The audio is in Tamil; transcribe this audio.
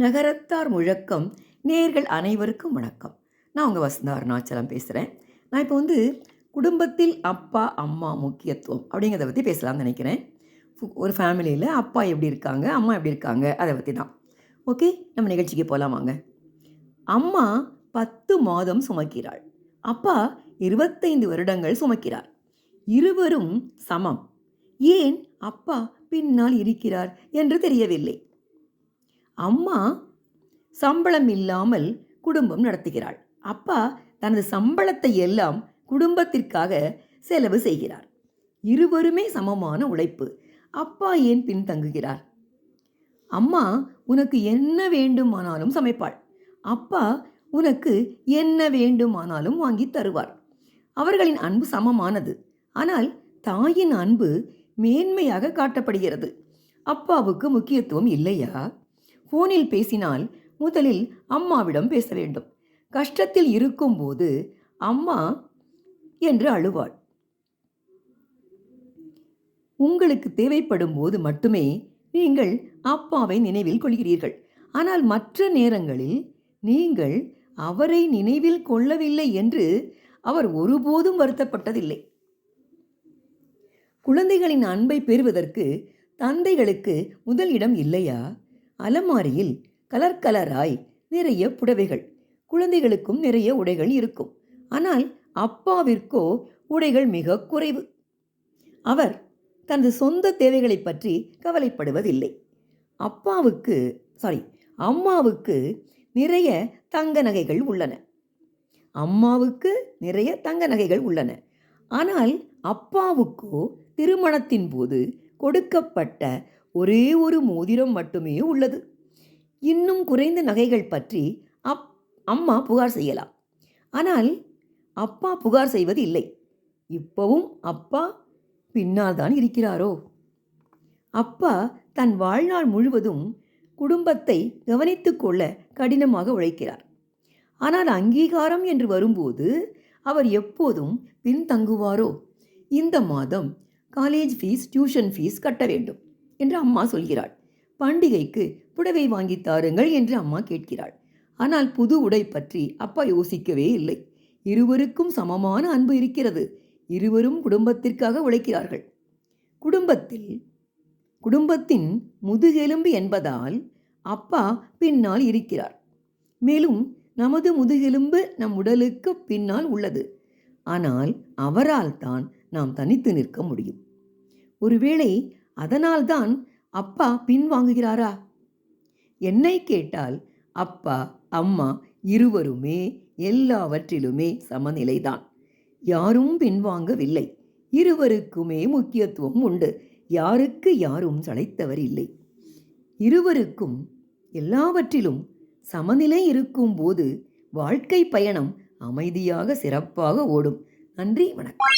நகரத்தார் முழக்கம் நேர்கள் அனைவருக்கும் வணக்கம். நான் உங்கள் வசந்தா அருணாச்சலம் பேசுகிறேன் நான் இப்போ வந்து குடும்பத்தில் அப்பா அம்மா முக்கியத்துவம் அப்படிங்கிறத பற்றி பேசலாம்னு நினைக்கிறேன். ஃபு- ஒரு ஃபேமிலியில் அப்பா எப்படி இருக்காங்க அம்மா எப்படி இருக்காங்க அதை பற்றி தான். ஓகே? நம்ம நிகழ்ச்சிக்கு போகலாம் வாங்க. அம்மா பத்து மாதம் சுமக்கிறாள். அப்பா இருபத்தைந்து வருடங்கள் சுமக்கிறார். இருவரும் சமம். ஏன் அப்பா பின்னால் இருக்கிறார் என்று தெரியவில்லை. அம்மா சம்பளம் இல்லாமல் குடும்பம் நடத்துகிறாள். அப்பா தனது சம்பளத்தை எல்லாம் குடும்பத்திற்காக செலவு செய்கிறார். இருவருமே சமமான உழைப்பு. அப்பா ஏன் பின்தங்குகிறார்? அம்மா உனக்கு என்ன வேண்டுமானாலும் சமைப்பாள். அப்பா உனக்கு என்ன வேண்டுமானாலும் வாங்கி தருவார். அவர்களின் அன்பு சமமானது. ஆனால் தாயின் அன்பு மேன்மையாக காட்டப்படுகிறது. அப்பாவுக்கு முக்கியத்துவம் இல்லையா? ஃபோனில் பேசினால் முதலில் அம்மாவிடம் பேச வேண்டும். கஷ்டத்தில் இருக்கும்போது அம்மா என்று அழுவாள். உங்களுக்கு தேவைப்படும் போது மட்டுமே நீங்கள் அப்பாவை நினைவில் கொள்கிறீர்கள். ஆனால் மற்ற நேரங்களில் நீங்கள் அவரை நினைவில் கொள்ளவில்லை என்று அவர் ஒருபோதும் வருத்தப்பட்டதில்லை. குழந்தைகளின் அன்பை பெறுவதற்கு தந்தைகளுக்கு முதல் இடம் இல்லையா? அலமாரியில் கலர் கலராய் நிறைய புடவைகள். குழந்தைகளுக்கும் நிறைய உடைகள் இருக்கும். ஆனால் அப்பாவிற்கோ உடைகள் மிக குறைவு. அவர் தனது சொந்த தேவைகளை பற்றி கவலைப்படுவதில்லை. அப்பாவுக்கு சாரி அம்மாவுக்கு நிறைய தங்க நகைகள் உள்ளன. அம்மாவுக்கு நிறைய தங்க நகைகள் உள்ளன. ஆனால் அப்பாவுக்கோ திருமணத்தின் போது கொடுக்கப்பட்ட ஒரே ஒரு மோதிரம் மட்டுமே உள்ளது. இன்னும் குறைந்த நகைகள் பற்றி அப் அம்மா புகார் செய்யலாம். ஆனால் அப்பா புகார் செய்வது இல்லை. இப்பவும் அப்பா பின்னால் தான் இருக்கிறாரோ? அப்பா தன் வாழ்நாள் முழுவதும் குடும்பத்தை கவனித்து கொள்ள கடினமாக உழைக்கிறார். ஆனால் அங்கீகாரம் என்று வரும்போது அவர் எப்போதும் பின்தங்குவாரோ? இந்த மாதம் காலேஜ் ஃபீஸ் டியூஷன் ஃபீஸ் கட்ட வேண்டும். என்று அம்மா சொல்கிறாள். பண்டிகைக்கு புடவை வாங்கி தாருங்கள் என்று அம்மா கேட்கிறாள். ஆனால் புது உடை பற்றி அப்பா யோசிக்கவே இல்லை. இருவருக்கும் சமமான அன்பு இருக்கிறது. இருவரும் குடும்பத்திற்காக உழைக்கிறார்கள். குடும்பத்தில் குடும்பத்தின் முதுகெலும்பு என்பதால் அப்பா பின்னால் இருக்கிறார். மேலும் நமது முதுகெலும்பு நம் உடலுக்கு பின்னால் உள்ளது. ஆனால் அவரால் தான் நாம் தனித்து நிற்க முடியும். ஒருவேளை அதனால்தான் அப்பா பின்வாங்குகிறாரா என்னை கேட்டால் அப்பா அம்மா இருவருமே எல்லாவற்றிலுமே சமநிலைதான். யாரும் பின்வாங்கவில்லை இருவருக்குமே முக்கியத்துவம் உண்டு. யாருக்கு யாரும் சளைத்தவர் இல்லை. இருவருக்கும் எல்லாவற்றிலும் சமநிலை இருக்கும்போது வாழ்க்கை பயணம் அமைதியாக சிறப்பாக ஓடும். நன்றி வணக்கம்.